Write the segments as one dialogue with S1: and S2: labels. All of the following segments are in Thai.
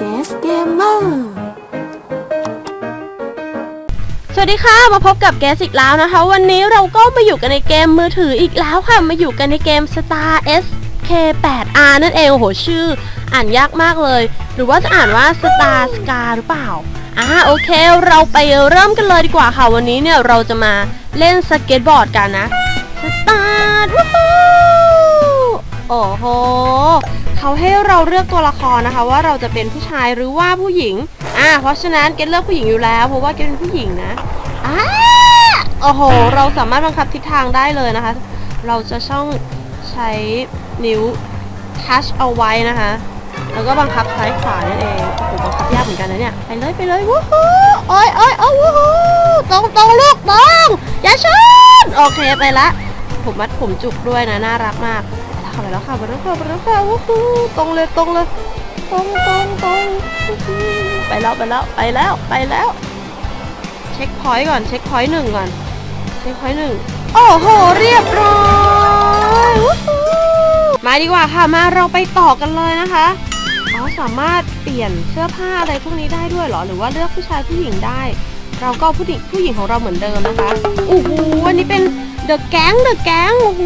S1: เกสเกมเมอร์
S2: สวัสดีค่ะ มาพบกับแกสอีกแล้วนะคะ วันนี้เราก็มาอยู่กันในเกมมือถืออีกแล้วค่ะ มาอยู่กันในเกม Star SK8R นั่นเอง โอ้โห ชื่อ อ่านยากมากเลย หรือว่าจะอ่านว่า Star Scar หรือเปล่าอ่าโอเค เราไปเริ่มกันเลยดีกว่าค่ะ วันนี้เนี่ยเราจะมาเล่นสเก็ตบอร์ดกันนะสตาร์วู้โอ้โห เขาให้เราเลือกตัวละครนะคะ ว่าเราจะเป็นผู้ชายหรือว่าผู้หญิง อ่า เพราะฉะนั้นเกดเลือกผู้หญิงอยู่แล้ว เพราะว่าเกดเป็นผู้หญิงนะอ่าโอ้โห เราสามารถบังคับทิศทางได้เลยนะคะ เราจะช่องใช้นิ้วทัชเอาไว้นะคะ แล้วก็บังคับซ้ายขวานั่นเองโอ้โหบังคับยากเหมือนกันนะเนี่ย ไปเลยไปเลยวู้ฮู้โอ้ยโอ้ยโอ้วู้ฮู้ตรงตรงลูกตรงอย่าชนโอเคไปละ ผมมัดผมจุกด้วยนะ น่ารักมาก ค่ะไปแล้วค่ะไปแล้วค่ะไปแล้วค่ะวู้ฮู้ตรงเลยตรงเลยตรงตรงตรงไปแล้วไปแล้วไปแล้วไปแล้ว เช็คพอยต์ก่อนเช็คพอยต์หนึ่งก่อนเช็คพอยต์หนึ่งโอ้โหเรียบร้อยวูฟูมาดีกว่าค่ะมาเราไปต่อกันเลยนะคะอ๋อสามารถเปลี่ยนเสื้อผ้าอะไรพวกนี้ได้ด้วยเหรอหรือว่าเลือกผู้ชายผู้หญิงได้ เราก็ผู้หญิงผู้หญิงของเราเหมือนเดิมนะคะโอ้โหวันนี้เป็นเดอะแก๊งเดอะแก๊งโอ้โห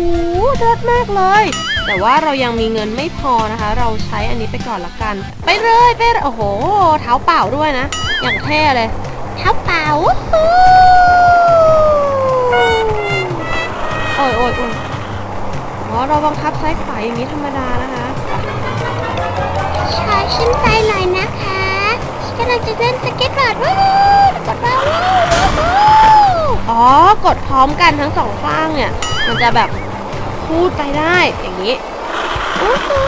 S2: เลิศมากเลย แต่ว่าเรายังมีเงินไม่พอนะคะ เราใช้อันนี้ไปก่อนละกัน ไปเลยไปเลยโอ้โห เท้าเปล่าด้วยนะ อย่างเท่เลย เท้าเปล่าวู้ฮู้โอ้ยโอ้ยโอ้ยอ๋อเราบังคับซ้ายขวาอย่างนี้ธรรมดานะคะ
S3: ขอฉันไปหน่อยนะคะฉันกำลังจะเล่นสเก็ตบอร์ดว้าวกดว้าวว้าวว้าว
S2: อ๋อกดพร้อมกันทั้งสองข้างเนี่ย มันจะแบบ พูดไปได้ อย่างนี้อู้หู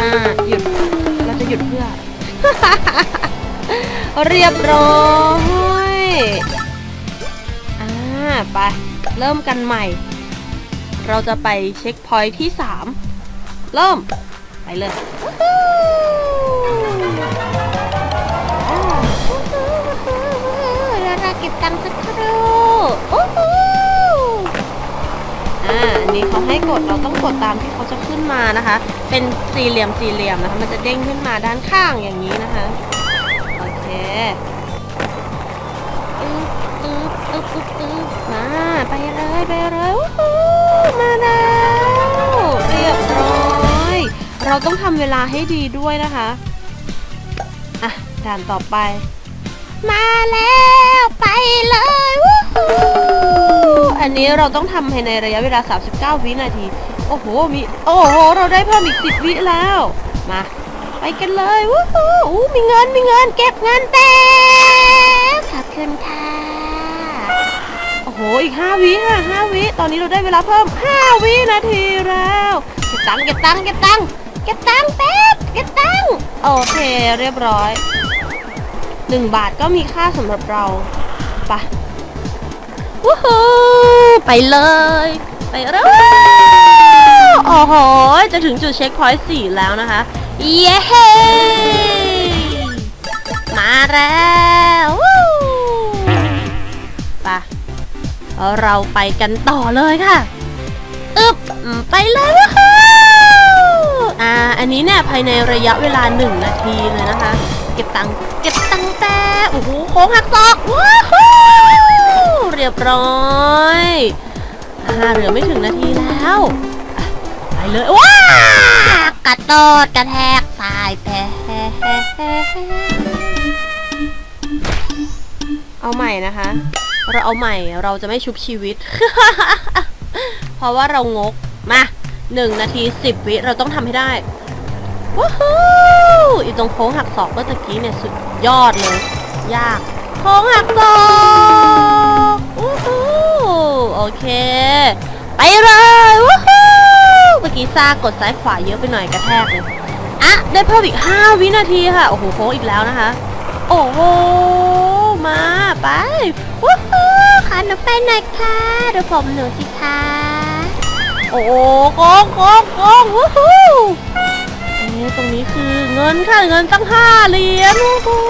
S2: อ่าหยุด เราจะหยุดเพื่อ เรียบร้อยอ่าไป เริ่มกันใหม่ เราจะไปเช็คพอยท์ที่ 3 เริ่ม ไปเลย
S3: แล้วเราเก็บตังค์สักครู่โอ้โห
S2: อ่าอั นี้เขาให้กดเราต้องกดตามที่เขาจะขึ้นมานะคะ เป็นสี่เหลี่ยมสี่เหลี่ยมนะคะ มันจะเด้งขึ้นมาด้านข้างอย่างนี้นะคะ โอเคอึ๊บอึ๊บอึ๊บอึ๊บอึ๊บมาไปเลยไปเลยวู้ฮู้มาแล้วเรียบร้อย เราต้องทำเวลาให้ดีด้วยนะคะอะด่านต่อไป
S3: มาแล้วไปเลยวู้ฮู้
S2: อันนี้เราต้องทำภายในระยะเวลา 39 วินาที โอ้โห มี โอ้โห เราได้เพิ่มอีก 10 วิแล้ว มา ไปกันเลยวู้ฮู้อู้มีเงิน มีเงิน เก็บเงินเต็ม
S3: ขอบคุณค่ะ
S2: โอ้โห อีก 5 วิค่ะ5วิ ตอนนี้เราได้เวลาเพิ่ม 5 วินาทีแล้ว เก็บตังค์เก็บตังค์เก็บตังค์เก็บตังค์แป๊บเก็บตังค์โอเค เรียบร้อย 1 บาทก็มีค่าสำหรับเรา ไปะ วู้ฮู้ไปเลย ไปเร็วโอ้โห จะถึงจุดเช็คพอยต์สี่แล้วนะคะ เย้มาแล้วไปะเราไปกันต่อเลยค่ะ อึบไปเลยวู้ฮูอ่า อันนี้เนี่ยภายในระยะเวลา1นาทีเลยนะคะ เก็บตังเก็บตังแต่โอ้โหโค้งหักศอกว้าวฮู้ เรียบร้อยอ่าเหลือไม่ถึงนาทีแล้วไปเลยว้ากระโดดกระแทกตายแพ้เอาใหม่นะคะ เราเอาใหม่เราจะไม่ชุบชีวิต เพราะว่าเรางกมาหนึ่งนาทีสิบวิเราต้องทำให้ได้ว้าวอีตรงโค้งหักศอกเมื่อตะกี้เนี่ยสุดยอดเลย ยาก โค้งหักศอกวู้ฮู้โอเค ไปเลยวู้ฮู้เมื่อกี้ซากดซ้ายขวาเยอะไปหน่อยกระแทกเลยอะได้เพิ่มอีก 5 วินาทีค่ะ โอ้โหโค้งอีกแล้วนะคะ โอ้โห มาไปวู้ฮู้
S3: ขอหนูไปหน่อยค่ะดูผมหนูสิคะ
S2: โอ้โหโกงโกงโกงวู้ฮู้ตรงนี้คือเงินค่ะเงินตั้งห้าเหรียญวู้ฮู้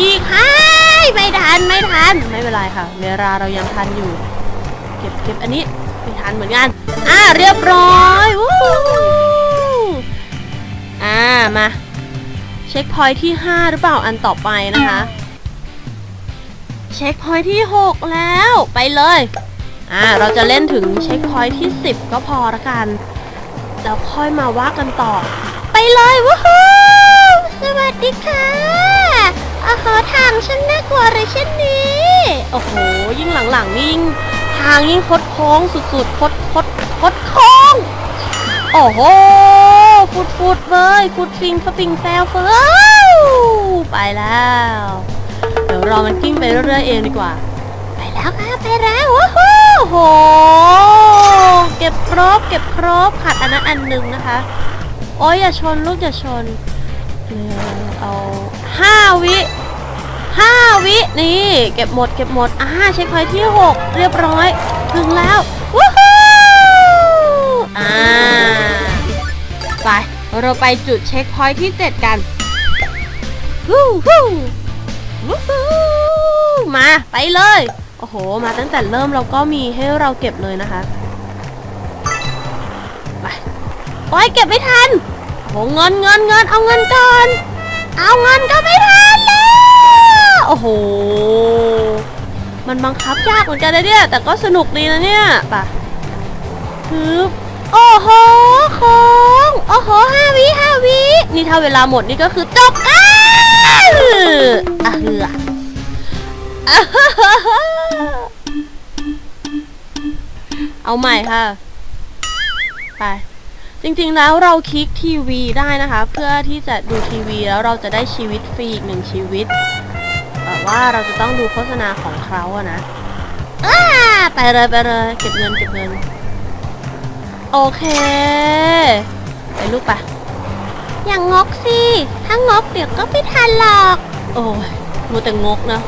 S2: อีกห้าไม่ทันไม่ทันไม่เป็นไรค่ะ เวลาเรายังทันอยู่ เก็บเก็บอันนี้ไม่ทันเหมือนกัน อ่าเรียบร้อยวู้ฮู้อ่ามาเช็คพอยที่ 5 หรือเปล่าอันต่อไปนะคะ เช็คพอยที่ 6 แล้วไปเลยอ่าเราจะเล่นถึงเช็คพอยท์ที่ 10 ก็พอละกัน แล้วค่อยมาว่ากันต่อ ไปเลยวู้ฮู้สวัสดีค่ะ อ้าหทางฉันน่ากลัวเลยเช่นนี้ โอ้โห ยิ่งหลังๆนี่ยิ่งทางยิ่งคดโค้งสุดๆ คดคดคดโค้ง โอ้โห ฟุดฟุดเลยฟุดฟิงฟฟิงแฟลเฟ้ไปแล้ว เดี๋ยวรอมันกิ้งไปเรื่อยๆเองดีกว่า ไปแล้วค่ะไปแล้วว้าวโห เก็บครบเก็บครบขาดอันนั้นอันหนึ่งนะคะ โอ้ยอย่าชนลูกอย่าชน เออเอาห้าวิห้าวินี่ เก็บหมดเก็บหมดอ่าเช็คพอยที่หกเรียบร้อย ถึงแล้วว้าวอ่าไป เราไปจุดเช็คพอยที่ 7 กันฮู้ฮู้วู้ฮู้มาไปเลย โอ้โห มาตั้งแต่เริ่มเราก็มีให้เราเก็บเลยนะคะ ไปโอ้ยเก็บไม่ทัน เงินเงินเงินเอาเงินก่อน เอาเงินก็ไม่ทันแล้ว โอ้โห มันบังคับยากเหมือนกันนะเนี่ย แต่ก็สนุกดีนะเนี่ยไปฮึบโอ้โหโค้งโอ้โหห้าวิห้าวินี่ถ้าเวลาหมดนี่ก็คือจบอ้าวอะเหืออะฮ่าฮ่าฮ่าเอาใหม่ค่ะ ไป จริงๆแล้วเราคลิกทีวีได้นะคะ เพื่อที่จะดูทีวีแล้วเราจะได้ชีวิตฟรีอีกหนึ่งชีวิตแบบว่าเราจะต้องดูโฆษณาของเขาอะนะอ้าไปเลยไปเลยเก็บเงินเก็บเงิน โอเค ไปลูกไปอย่างงกสิ ถ้างกเดี๋ยวก็ไม่ทันหรอก โอ้ยมูแต่งกนะ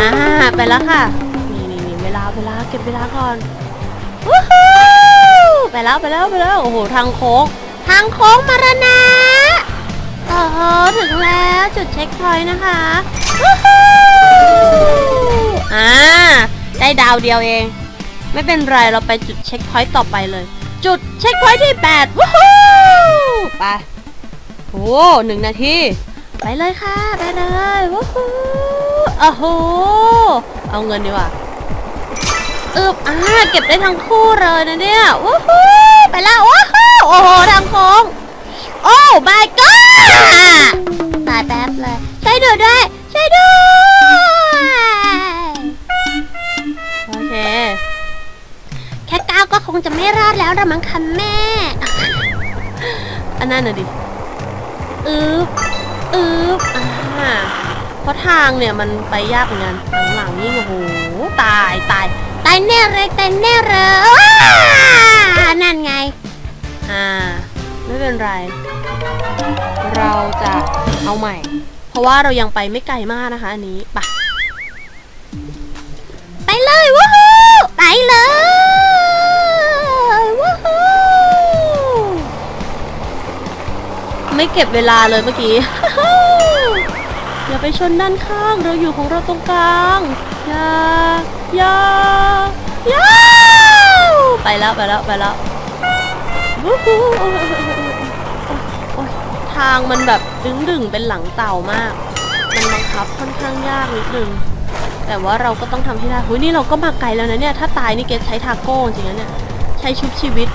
S2: อ่าไปแล้วค่ะ นี่นี่นี่เวลาเวลาเก็บเวลาก่อนวู้ฮู้ ไปแล้วไปแล้วไปแล้วโอ้โหทางโค้งทางโค้งมารณะโอ้โหถึงแล้วจุดเช็คพอยต์นะคะวู้ฮู้อ่าได้ดาวเดียวเอง ไม่เป็นไรเราไปจุดเช็คพอยต์ต่อไปเลย จุดเช็คพอยต์ที่8วู้ฮู้ไปโอ้หนึ่งนาที ไปเลยค่ะ ไปเลยวู้ฮู้โอ้โหเอาเงินดีกว่า อึบอ่าเก็บได้ทั้งคู่เลยนะเนี่ยวู้ฮู้ไปแล้ววู้ฮู้โอ้โหทางโค้งโอ้ my god ตายแป๊บเลยช่วยดูด้วยช่วยด้วยโอเค แค่ก้าวก็คงจะไม่รอดแล้วละมั้งคะแม่ อันนั้นน่ะดิอึบอึบอ่าเพราะทางเนี่ยมันไปยากเหมือนกันหลังๆนี่งโอ้โหตายตา ยตายแน่เลยตายแน่เลยว้านั่นไง อ่า ไม่เป็นไร เราจะเอาใหม่ เพราะว่าเรายังไปไม่ไกลมากนะคะ อันนี้ไปไปเลยวู้ฮู้ไปเลยวู้ฮู้ไม่เก็บเวลาเลยเมื่อกี้อย่าไปชนด้านข้าง เราอยู่ของเราตรงกลางอ ยายายาไปแล้วไปแล้วไปแล้วโอ้โอ้ยทางมันแบบดึงดึงๆเป็นหลังเต่ามาก มันบังคับค่อนข้างยากนิดนึง แต่ว่าเราก็ต้องทำให้ได้เฮ้ยนี่เราก็มาไกลแล้วนะเนี่ย ถ้าตายนี่เกรดใช้ทาโก้จริงๆนะเนี่ย ใช้ชุบชีวิต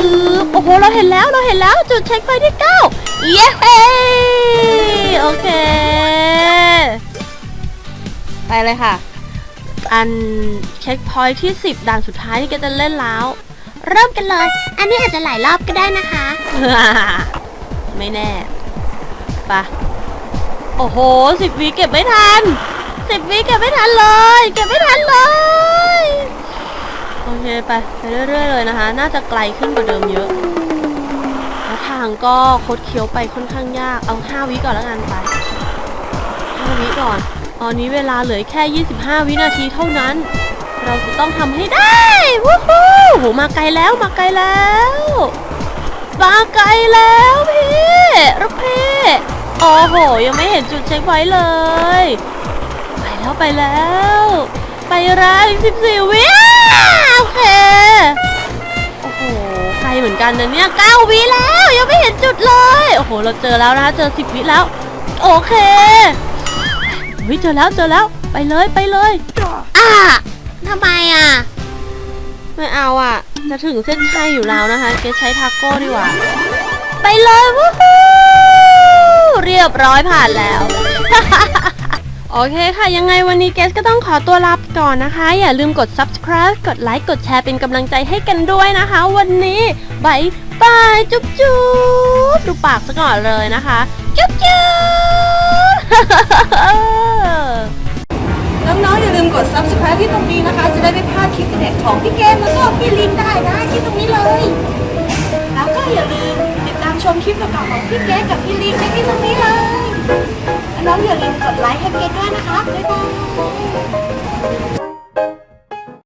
S2: อือโอ้โห เราเห็นแล้วเราเห็นแล้วจุดเช็คไปที่เก้าเย้โอเค ไปเลยค่ะ อันเช็คพอยท์ที่ 10 ด่านสุดท้ายนี่เกรดจะเล่นแล้ว
S3: เริ่มกันเลย อันนี้อาจจะหลายรอบก็ได้นะคะ
S2: ไม่แน่ไปะโอ้โหสิบวิเก็บไม่ทันสิบวิเก็บไม่ทันเลย เก็บไม่ทันเลย โอเคไปไปเรื่อยๆเลยนะคะ น่าจะไกลขึ้นกว่าเดิมเยอะแล้วทางก็คดเคี้ยวไปค่อนข้างยาก เอาห้าวิก่อนแล้วกันไปห้าวิก่อน ตอนนี้เวลาเหลือแค่ 25 วินาทีเท่านั้น เราจะต้องทำให้ได้วู้ฮู้โหมาไกลแล้วมาไกลแล้วมาไกลแล้วพี่ลูกพี่โอ้โห ยังไม่เห็นจุดเช็คไว้เลย ไปแล้วไปแล้ว ไปแล้วอีกสิบสี่วิโอเคโอ้โหไกลเหมือนมือนกันนะเนี่ยเก้าวิแล้วยังไม่เห็นจุดเลย โอ้โห เราเจอแล้วนะคะเจอสิบวิแล้ว โอเค เฮ้ยเจอแล้วเจอแล้วไปเลยไปเลยอ่าทำไมอะ ไม่เอาอะ จะถึงเส้นชัยอยู่แล้วนะคะเกรซใช้ทาโก้ดีกว่า ไปเลยวู้ฮู้เรียบร้อยผ่านแล้วโอเคค่ะ ยังไงวันนี้เกสก็ต้องขอตัวลาไปก่อนนะคะ อย่าลืมกด subscribe กดไลค์กดแชร์เป็นกำลังใจให้กันด้วยนะคะ วันนี้บายบายจุ๊บจุ๊บดูปากซะก่อนเลยนะคะ จุ๊บจุ๊บ
S1: คิดเด็กของพี่เกมแล้วก็พี่ลิงได้นะที่ตรงนี้เลย แล้วก็อย่าลืมติดตามชมคลิปต่อๆของพี่เกมกับพี่ลิงได้ที่ตรงนี้เลยแน้องอย่าลืมกดไลค์ให้เกมด้วยนะคะบ๊ายบาย